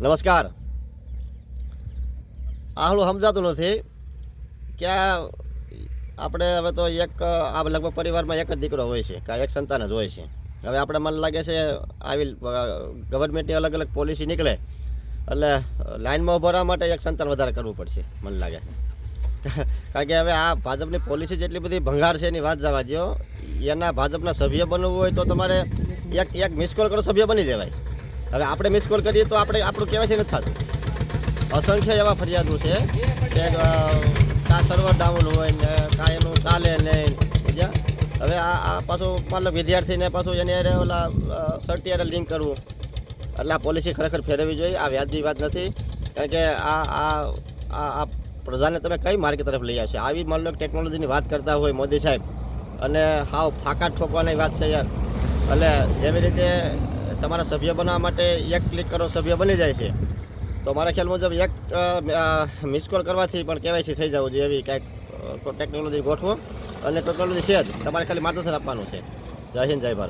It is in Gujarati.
નમસ્કાર. આહલું સમજાતું નથી કે આપણે હવે તો એક, આ લગભગ પરિવારમાં એક જ દીકરો હોય છે કાં એક સંતાન જ હોય છે. હવે આપણે મને લાગે છે આવી ગવર્મેન્ટની અલગ અલગ પોલિસી નીકળે એટલે લાઇનમાં ઊભા માટે એક સંતાન વધારે કરવું પડશે, મને લાગે. કારણ કે હવે આ ભાજપની પોલિસી જેટલી બધી ભંગાર છે એની વાત જવા દો એના ભાજપના સભ્ય બનવું હોય તો તમારે એક એક મિસ કોલ કરો, સભ્ય બની જવાય. હવે આપણે મિસ કોલ કરીએ તો આપણે, આપણું કહેવાય છે નથી થતું. અસંખ્ય એવા ફરિયાદો છે કે કાં સર્વર ડાઉન હોય ને, કાં એનું ચાલે નહીં બીજા હવે આ આ પાછું મતલબ વિદ્યાર્થીને પાછું એને અરે ઓલા સર્ટિયારે લિંક કરવું. એટલે આ પોલિસી ખરેખર ફેરવવી જોઈએ, આ વ્યાજની વાત નથી. કારણ કે આ આ આ આ પ્રજાને તમે કઈ માર્ગ તરફ લઈ આવશે? આવી માનલો ટેકનોલોજીની વાત કરતા હોય મોદી સાહેબ. અને હાવ ફાકા ઠોકવાની વાત છે યાર. એટલે જેવી રીતે તમારા સભ્ય બનાવવા માટે એક ક્લિક કરો, સભ્ય બની જાય છે. તો મારા ખ્યાલ મુજબ એક મિસ કોલ કરવાથી પણ કેવાયસી થઈ જવું જોઈએ એવી કાંઈક ટેકનોલોજી ગોઠવો અને ટેકનોલોજી છે જ તમારે ખાલી માર્ગદર્શન આપવાનું છે. જય હિન્દ, જય ભારત.